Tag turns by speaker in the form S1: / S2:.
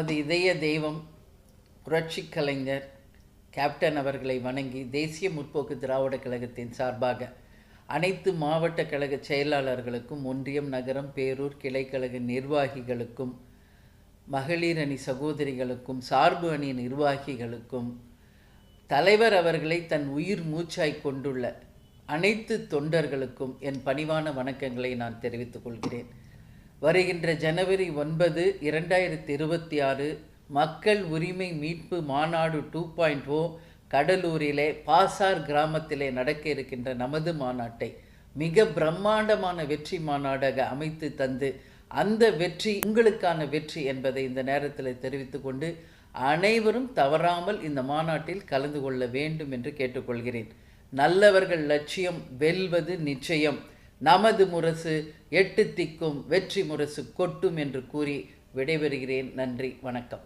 S1: இதய தெய்வம் புரட்சி கலைஞர் கேப்டன் அவர்களை வணங்கி தேசிய முற்போக்கு திராவிட கழகத்தின் சார்பாக அனைத்து மாவட்ட கழக செயலாளர்களுக்கும் ஒன்றியம் நகரம் பேரூர் கிளைக்கழக நிர்வாகிகளுக்கும் மகளிர் அணி சகோதரிகளுக்கும் சார்பு அணி நிர்வாகிகளுக்கும் தலைவர் அவர்களை தன் உயிர் மூச்சாய் கொண்டுள்ள அனைத்து தொண்டர்களுக்கும் என் பணிவான வணக்கங்களை நான் தெரிவித்துக் கொள்கிறேன். வருகின்ற ஜனவரி ஒன்பது இரண்டாயிரத்தி இருபத்தி ஆறு மக்கள் உரிமை மீட்பு மாநாடு டூ பாயிண்ட் ஓ கடலூரிலே பாசார் கிராமத்திலே நடக்க இருக்கின்ற நமது மாநாட்டை மிக பிரம்மாண்டமான வெற்றி மாநாடாக அமைத்து தந்து அந்த வெற்றி உங்களுக்கான வெற்றி என்பதை இந்த நேரத்தில் தெரிவித்துக்கொண்டு அனைவரும் தவறாமல் இந்த மாநாட்டில் கலந்து கொள்ள வேண்டும் என்று கேட்டுக்கொள்கிறேன். நல்லவர்கள் லட்சியம் வெல்வது நிச்சயம். நமது முரசு எட்டு திக்கும் வெற்றி முரசு கொட்டும் என்று கூறி விடைபெறுகிறேன். நன்றி வணக்கம்.